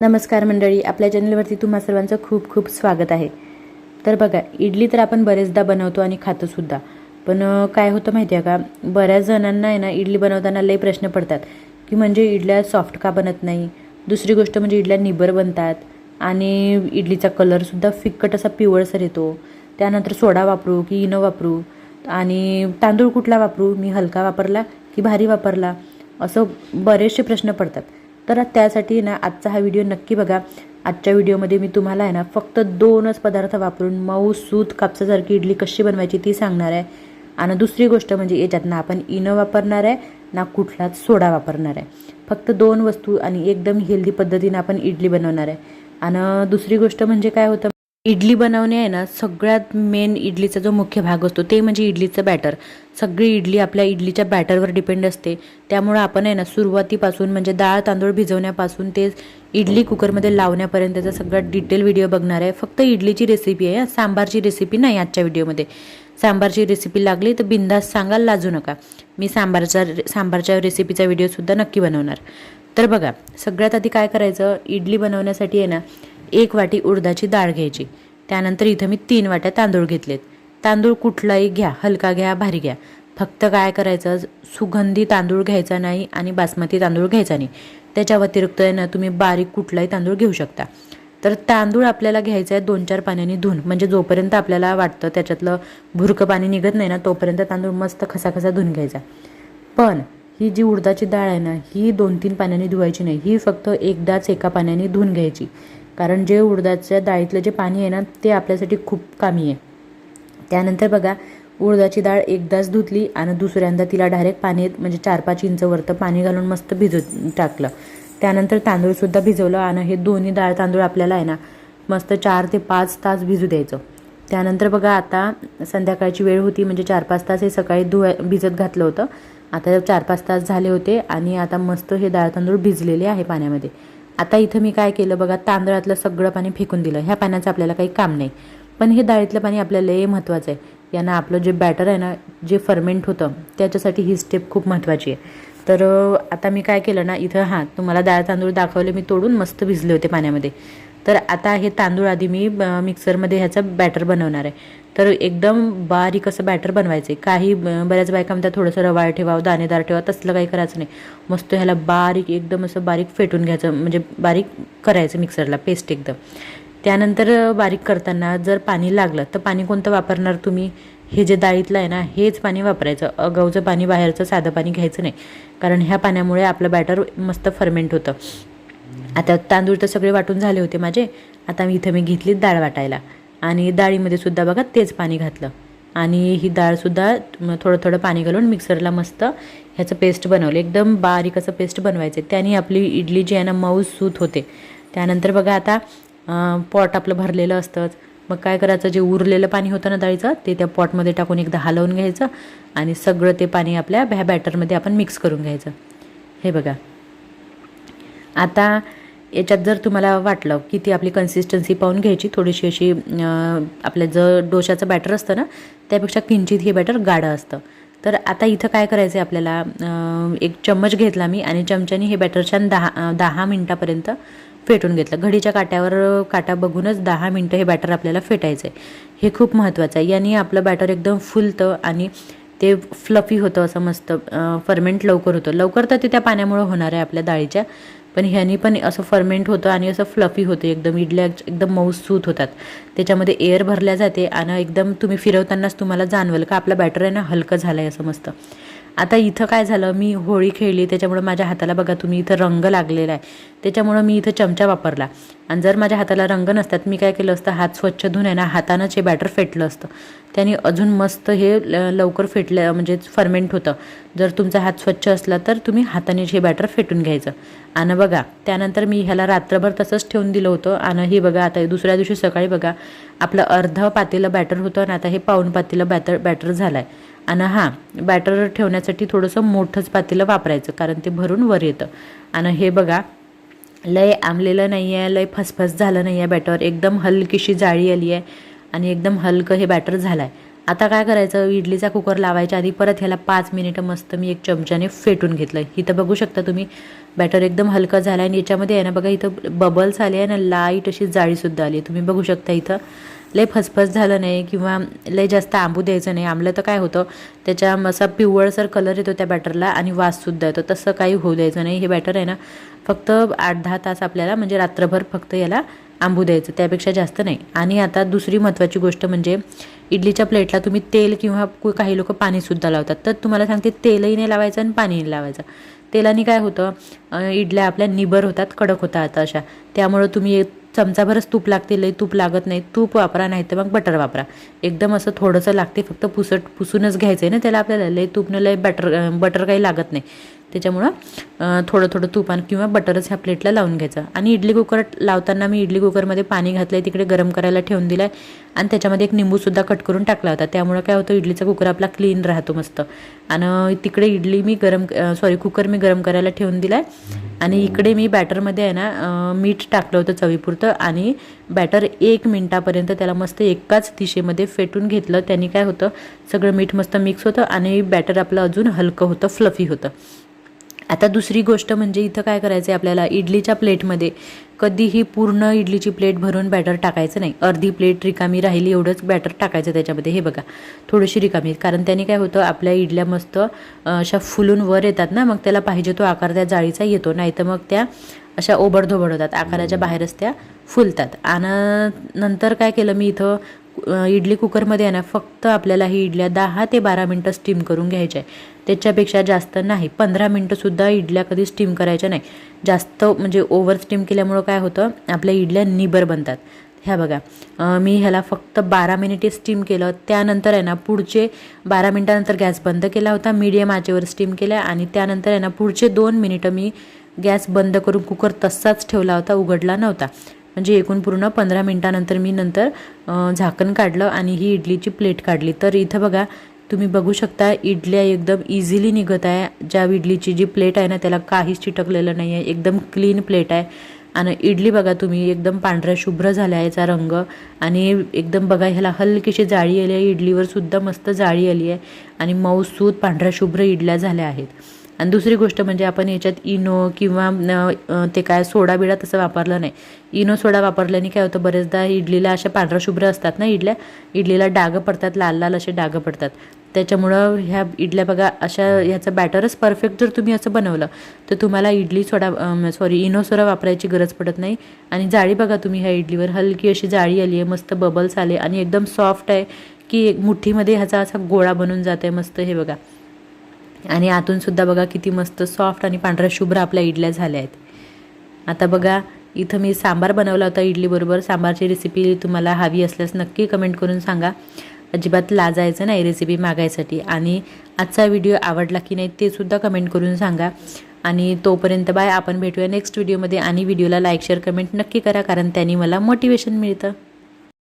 नमस्कार मंडळी आपल्या चॅनलवरती तुम्हा सर्वांचं खूप खूप स्वागत आहे. तर बघा इडली तर आपण बरेचदा बनवतो आणि खातोसुद्धा पण काय होतं माहिती आहे का? बऱ्याच जणांना आहे ना इडली बनवताना लई प्रश्न पडतात. की म्हणजे इडल्या सॉफ्ट का बनत नाही? दुसरी गोष्ट म्हणजे इडल्या निबर बनतात. आणि इडलीचा कलरसुद्धा फिक्कट असा पिवळसर येतो. त्यानंतर सोडा वापरू की इनो वापरू. आणि तांदूळ कुठला वापरू? मी हलका वापरला की भारी वापरला? असं बरेचसे प्रश्न पडतात. तर त्यासाठी ना आजचा हा व्हिडिओ नक्की बघा. आजच्या व्हिडिओमध्ये मी तुम्हाला आहे ना फक्त दोनच पदार्थ वापरून मऊ सूत कापसासारखी इडली कशी बनवायची ती सांगणार आहे. आणि दुसरी गोष्ट म्हणजे याच्यात ना आपण इनो वापरणार आहे ना कुठलाच सोडा वापरणार आहे. फक्त दोन वस्तू आणि एकदम हेल्दी पद्धतीनं आपण इडली बनवणार आहे. आणि दुसरी गोष्ट म्हणजे काय होतं इडली बनवणे आहे ना सगळ्यात मेन इडलीचा जो मुख्य भाग असतो ते म्हणजे इडलीचं बॅटर सगळी इडली आपल्या इडलीच्या बॅटरवर डिपेंड असते. त्यामुळं आपण आहे ना सुरुवातीपासून म्हणजे डाळ तांदूळ भिजवण्यापासून ते इडली कुकरमध्ये लावण्यापर्यंतचा सगळा डिटेल व्हिडिओ बघणार आहे. फक्त इडलीची रेसिपी आहे सांबारची रेसिपी नाही आजच्या व्हिडिओमध्ये सांबारची रेसिपी लागली तर बिंदास सांगाल लाजू नका. मी सांबारचा सांबारच्या रेसिपीचा व्हिडिओसुद्धा नक्की बनवणार. तर बघा सगळ्यात आधी काय करायचं? इडली बनवण्यासाठी आहे ना एक वाटी उडदाची डाळ घ्यायची. त्यानंतर इथं मी तीन वाट्या तांदूळ घेतलेत. तांदूळ कुठलाही घ्या हलका घ्या भारी घ्या. फक्त काय करायचं सुगंधी तांदूळ घ्यायचा नाही आणि बासमती तांदूळ घ्यायचा नाही. त्याच्या व्यतिरिक्त आहे ना तुम्ही बारीक कुठलाही तांदूळ घेऊ शकता. तर तांदूळ आपल्याला घ्यायचं आहे दोन चार पाण्याने धुवून. म्हणजे जोपर्यंत आपल्याला वाटतं त्याच्यातलं भुरकं पाणी निघत नाही ना तोपर्यंत तांदूळ मस्त खसाखसा धुवून घ्यायचा. पण ही जी उडदाची डाळ आहे ना ही दोन तीन पाण्याने धुवायची नाही. ही फक्त एकदाच एका पाण्याने धुवून घ्यायची. कारण जे उडदाच्या डाळीतलं जे पाणी आहे ना ते आपल्यासाठी खूप कामी आहे. त्यानंतर बघा उडदाची डाळ एकदाच धुतली आणि दुसऱ्यांदा तिला डायरेक्ट पाणी म्हणजे चार पाच इंच वरतं पाणी घालून मस्त भिजत टाकलं. त्यानंतर तांदूळसुद्धा भिजवलं आणि हे दोन्ही डाळ तांदूळ आपल्याला आहे ना मस्त चार ते पाच तास भिजू द्यायचं. त्यानंतर बघा आता संध्याकाळची वेळ होती म्हणजे चार पाच तास हे सकाळी धुवा भिजत घातलं होतं. आता चार पाच तास झाले होते आणि आता मस्त हे डाळ तांदूळ भिजलेले आहे पाण्यामध्ये. आता इथं मी काय केलं बघा तांदळातलं सगळं पाणी फेकून दिलं. ह्या पाण्याचं आपल्याला काही काम नाही. पण हे डाळीतलं पाणी आपल्याला लय महत्त्वाचं आहे. यानं आपलं जे बॅटर आहे ना जे फर्मेंट होतं त्याच्यासाठी ही स्टेप खूप महत्त्वाची आहे. तर आता मी काय केलं ना इथं हां तुम्हाला डाळ तांदूळ दाखवले मी तोडून मस्त भिजले होते पाण्यामध्ये. तर आता हे तांदूळ आधी मी मिक्सरमध्ये ह्याचं बॅटर बनवणार आहे. तर एकदम बारीक असं बॅटर बनवायचं. आहे काही बऱ्याच बायका म्हणतात थोडंसं रवाळ ठेवावं दाणेदार ठेवा तसलं काही करायचं नाही. मस्त ह्याला बारीक एकदम असं बारीक फेटून घ्यायचं म्हणजे बारीक करायचं मिक्सरला पेस्ट एकदम. त्यानंतर बारीक करताना जर पाणी लागलं तर पाणी कोणतं वापरणार तुम्ही? हे जे डाळीतलं आहे ना हेच पाणी वापरायचं. अगाऊचं पाणी बाहेरचं साधं पाणी घ्यायचं नाही. कारण ह्या पाण्यामुळे आपलं बॅटर मस्त फर्मेंट होतं. आता तांदूळ तर सगळे वाटून झाले होते माझे. आता मी इथं मी घेतली डाळ वाटायला. आणि डाळीमध्ये सुद्धा बघा तेच पाणी घातलं. आणि ही डाळसुद्धा थोडं थोडं पाणी घालून मिक्सरला मस्त ह्याचं पेस्ट बनवलं. एकदम बारीक असं पेस्ट बनवायचं. त्याने आपली इडली जी आहे ना मऊ सूत होते. त्यानंतर बघा आता पॉट आपलं भरलेलं असतंच. मग काय करायचं? जे उरलेलं पाणी होतं ना डाळीचं ते त्या पॉटमध्ये टाकून एकदा हलवून घ्यायचं आणि सगळं ते पाणी आपल्या ह्या बॅटरमध्ये आपण मिक्स करून घ्यायचं. हे बघा. आता याच्यात जर तुम्हाला वाटलं की ती आपली कन्सिस्टन्सी पाहून घ्यायची थोडीशी अशी आपल्या आपलं जर डोशाचं बॅटर असतं ना त्यापेक्षा किंचित हे बॅटर गाढं असतं. तर आता इथं काय करायचं आहे आपल्याला एक चम्मच घेतला मी आणि चमच्याने हे बॅटर छान दहा दहा मिनटापर्यंत फेटून घेतलं. घडीच्या काट्यावर काटा बघूनच दहा मिनटं हे बॅटर आपल्याला फेटायचं आहे हे खूप महत्त्वाचं आहे. याने आपलं बॅटर एकदम फुलतं आणि ते फ्लफी होतं असं मस्त फर्मेंट लवकर होतं. लवकर तर ते त्या पाण्यामुळं होणार आहे आपल्या डाळीच्या. पण ह्यानी पण असं फर्मेंट होतं आणि असं फ्लफी होतं. एकदम इडल्या एकदम मऊसूत होतात. त्याच्यामध्ये एअर भरल्या जाते आणि एकदम तुम्ही फिरवतानाच तुम्हाला जाणवेल का आपला बॅटर आहे ना हलकं झालं आहे असं मस्त. आता इथं काय झालं? मी होळी खेळली त्याच्यामुळं माझ्या हाताला बघा तुम्ही इथं रंग लागलेला आहे. त्याच्यामुळं मी इथं चमचा वापरला. आणि जर माझ्या हाताला रंग नसतात मी काय केलं असतं? हात स्वच्छ धुवून आहे ना हातानंच हे बॅटर फेटलं असतं. त्याने अजून मस्त हे ल- लवकर फेटलं म्हणजे फर्मेंट होतं. जर तुमचा हात स्वच्छ असला तर तुम्ही हातानेच हे बॅटर फेटून घ्यायचं. आणि बघा त्यानंतर मी ह्याला रात्रभर तसंच ठेवून दिलं होतं. आणि हे बघा आता दुसऱ्या दिवशी सकाळी बघा आपलं अर्ध पातेलं बॅटर होतं आणि आता हे पाऊण पातेलं बॅटर बॅटर झालं आहे आणि हां बॅटर ठेवण्यासाठी थोडंसं मोठंच पातेलं वापरायचं कारण ते भरून वर येतं. आणि हे बघा लय आंबलेलं नाही आहे लय फसफस झालं नाही आहे बॅटर एकदम हलकीशी जाळी आली आहे आणि एकदम हलकं हे बॅटर झालं आहे आता काय करायचं इडलीचा कुकर लावायच्या आधी परत ह्याला पाच मिनिटं मस्त मी एक चमच्याने फेटून घेतलं इथं बघू शकता तुम्ही बॅटर एकदम हलकं झालं आणि याच्यामध्ये आहे ना बघा इथं बबल्स आले आहे ना लाइट अशी जाळीसुद्धा आली तुम्ही बघू शकता इथं. लय फसफस झालं नाही किंवा लय जास्त आंबू द्यायचं नाही. आंबलं तर काय होतं? त्याच्या असा पिवळसर कलर येतो त्या बॅटरला आणि वाससुद्धा येतो. तसं काही होऊ द्यायचं नाही. हे बॅटर आहे ना फक्त आठ दहा तास आपल्याला म्हणजे रात्रभर फक्त याला आंबू द्यायचं. त्यापेक्षा जास्त नाही. आणि आता दुसरी महत्त्वाची गोष्ट म्हणजे इडलीच्या प्लेटला तुम्ही तेल किंवा कु- काही लोक पाणीसुद्धा लावतात. तर तुम्हाला सांगते तेलही नाही लावायचं आणि पाणी नाही लावायचं. तेलाने काय होतं? इडल्या आपल्या निबर होतात कडक होतात अशा. त्यामुळं तुम्ही चमचाभरच तूप लागते लई तूप लागत नाही. तूप वापरा नाही तर मग बटर वापरा. एकदम असं थोडंसं लागते फक्त पुसट पुसूनच घ्यायचं आहे ना त्याला आपल्याला. लई तूपनं लई बटर बटर काही लागत नाही. त्याच्यामुळं थोडं थोडं तुपान किंवा बटरच ह्या प्लेटला लावून घ्यायचं. आणि इडली कुकर लावताना मी इडली कुकरमध्ये पाणी घातलं आहे तिकडे गरम करायला ठेवून दिलं आहे आणि त्याच्यामध्ये एक निंबूसुद्धा कट करून टाकला होता. त्यामुळं काय होतं इडलीचा कुकर आपला क्लीन राहतो मस्त. आणि तिकडे इडली मी गरम सॉरी कुकर मी गरम करायला ठेवून दिला आहे आणि इकडे मी बॅटरमध्ये आहे ना मीठ टाकलं होतं चवीपुरतं आणि बॅटर एक मिनटापर्यंत त्याला मस्त एकाच दिशेमध्ये फेटून घेतलं. त्याने काय होतं सगळं मीठ मस्त मिक्स होतं आणि बॅटर आपलं अजून हलकं होतं फ्लफी होतं. आता दुसरी गोष्ट म्हणजे इथं काय करायचं आहे आपल्याला? इडलीच्या प्लेटमध्ये कधीही पूर्ण इडलीची प्लेट भरून बॅटर टाकायचं नाही. अर्धी प्लेट रिकामी राहिली एवढंच बॅटर टाकायचं त्याच्यामध्ये. हे बघा थोडीशी रिकामी. कारण त्याने काय होतं आपल्या इडल्या मस्त अशा फुलून वर येतात ना मग त्याला पाहिजे तो आकार त्या जाळीचा येतो नाही तर मग त्या अशा ओबडधोबड होतात. आकाराच्या बाहेरच त्या फुलतात. आणि नंतर काय केलं मी इथं इडली कुकरमध्ये आहे ना फक्त आपल्याला ही इडल्या दहा ते बारा मिनटं स्टीम करून घ्यायच्या आहे त्याच्यापेक्षा जास्त नाही. पंधरा मिनटंसुद्धा इडल्या कधी स्टीम करायच्या नाही. जास्त म्हणजे ओव्हर स्टीम केल्यामुळं काय होतं आपल्या इडल्या निबर बनतात. ह्या बघा मी ह्याला फक्त बारा मिनिटे स्टीम केलं. त्यानंतर आहे ना पुढचे बारा मिनटानंतर गॅस बंद केला होता मीडियम आचेवर स्टीम केल्या आणि त्यानंतर आहे ना पुढचे दोन मिनिटं मी गॅस बंद करून कुकर तसाच ठेवला होता उघडला नव्हता. म्हणजे एकूण पूर्ण पंधरा मिनटानंतर मी नंतर झाकण काढलं आणि ही इडलीची प्लेट काढली. तर इथं बघा तुम्ही बघू शकता इडल्या एकदम इझिली निघत आहे. ज्या इडलीची जी प्लेट आहे ना त्याला काहीच चिटकलेलं नाही आहे एकदम क्लीन प्लेट आहे. आणि इडली बघा तुम्ही एकदम पांढऱ्या शुभ्र झाल्या याचा रंग. आणि एकदम बघा ह्याला हलकीशी जाळी आली आहे. इडलीवर सुद्धा मस्त जाळी आली आहे. आणि मऊसूद पांढऱ्या शुभ्र इडल्या झाल्या आहेत. आणि दुसरी गोष्ट म्हणजे आपण याच्यात इनो किंवा ते काय सोडा बिडा तसं वापरलं नाही. इनो सोडा वापरल्याने काय होतं बरेचदा इडलीला अशा पांढरा शुभ्र असतात ना इडल्या? इडलीला डागं पडतात लाल लाल असे डागं पडतात. त्याच्यामुळं ह्या इडल्या बघा अशा ह्याचं बॅटरच परफेक्ट जर तुम्ही असं बनवलं तर तुम्हाला idli soda sorry Eno soda वापरायची गरज पडत नाही. आणि जाळी बघा तुम्ही ह्या इडलीवर हलकी अशी जाळी आली आहे मस्त बबल्स आले आणि एकदम सॉफ्ट आहे की मुठ्ठीमध्ये ह्याचा असा गोळा बनून जात आहे मस्त हे बघा. आणि आतून सुद्धा बघा किती मस्त सॉफ्ट आणि पांढऱ्या शुभ्र आपल्या इडल्या झाल्या आहेत. आता बघा इथं मी सांबार बनवला होता इडलीबरोबर सांबारची रेसिपी तुम्हाला हवी असल्यास नक्की कमेंट करून सांगा. अजिबात लाजायचं नाही रेसिपी मागायसाठी. आणि आजचा व्हिडिओ आवडला की नाही ते सुद्धा कमेंट करून सांगा. आणि तोपर्यंत बाय आपण भेटूया नेक्स्ट व्हिडिओमध्ये आणि व्हिडिओला लाईक शेअर कमेंट नक्की करा कारण त्यांनी मला मोटिवेशन मिळतं.